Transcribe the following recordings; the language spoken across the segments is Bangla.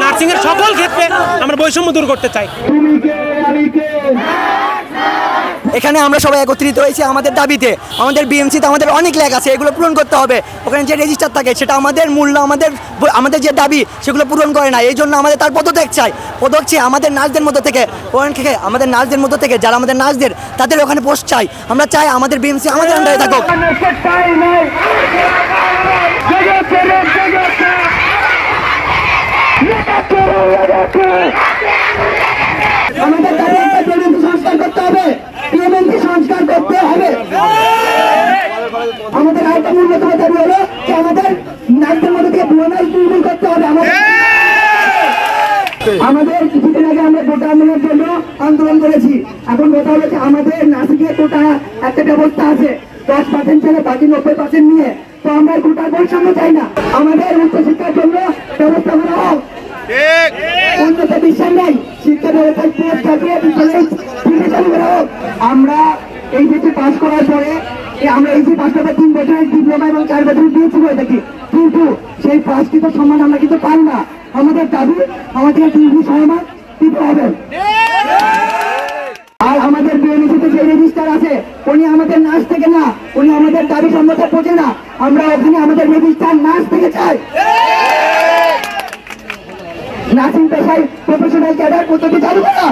নার্সিং এর সকল ক্ষেত্রে আমরা বৈষম্য দূর করতে চাই। এখানে আমরা সবাই একত্রিত হয়েছি আমাদের দাবিতে। আমাদের বিএমসিতে আমাদের অনেক ল্যাগ আছে, এগুলো পূরণ করতে হবে। ওখানে যে রেজিস্টার থাকে, সেটা আমাদের মূল্য আমাদের আমাদের যে দাবি, সেগুলো পূরণ করে না। এই জন্য আমাদের তার পদত্যাগ চাই। পদক চাই আমাদের নার্সদের মধ্যে থেকে, ওখান থেকে আমাদের নার্সদের মধ্যে থেকে যারা আমাদের নার্সদের, তাদের ওখানে পোস্ট চাই। আমরা চাই আমাদের বিএমসি আমাদের আন্ডারে থাকুক। আমাদের বিএমপি সংস্কার করতে হবে বিএমপি সংস্কার করতে হবে। আমাদের আরেকটা ন্যূনতম দাবি হলো যে আমাদের নাইটের মধ্যে থেকে বোনাস নির্মূল করতে হবে আমাদের। আমাদের কিছুদিন আগে আমরা কোটা আন্দোলনের জন্য আন্দোলন করেছি। এখন কথা হলো আমাদের নাসিকে কোটা একটা ব্যবস্থা আছে, দশ পার্সেন্ট ছেলে বাকি নব্বই পার্সেন্ট নিয়ে। তো আমরা কোটার বৈষম্য চাই না। আমাদের উচ্চশিক্ষার জন্য ব্যবস্থা করা হোক। উন্নত বিশ্বাস নেই শিক্ষা ব্যবস্থায় পোস্ট থাকিয়ে বিদ্যালয়ে ফিরে চালু করা হোক। আমরা এই যে পাস করার পরে আমরা এই যে করার তিন বছরের ডিপ্লোমা এবং চার বছর দিয়েছি হয়ে থাকি। কিন্তু সেই পাঁচকৃত সম্মান আমরা কিন্তু পাই না। আমাদের দাবি আমাদের কিন্তু সম্মান দিতে হবে আর আমাদের বিএনপিতে যে রেজিস্টার আছে উনি আমাদের নাচ থেকে না উনি আমাদের দাবি সম্মত বোঝে না। আমরা ওখানে আমাদের রেজিস্টার নাচ থেকে চাই। নার্সিং পেশায় প্রফেশনাল ক্যাডার পদ্ধতি চালু করা।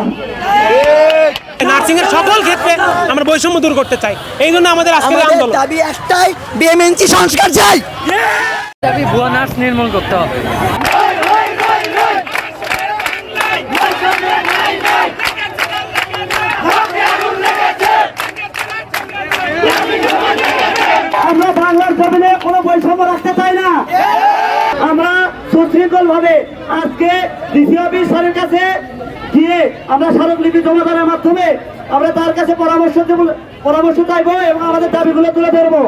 নার্সিং এর সকল ক্ষেত্রে আমরা বৈষম্য দূর করতে চাই। এই জন্য আমাদের আজকের আন্দোলন। দাবি একটাই বিএমএনসি সংস্কার চাই। দাবি ভুয়া নার্স নির্মূল করতে হবে। আমরা বাংলার জমিনে কোনো বৈষম্য রাখতে সুশৃঙ্খল ভাবে আজকে ডিসি অফিস কাছে গিয়ে আমরা স্মারকলিপি জমা দেওয়ার মাধ্যমে আমরা তার কাছে পরামর্শ দেব, পরামর্শ চাইব এবং আমাদের দাবিগুলো তুলে ধরবো।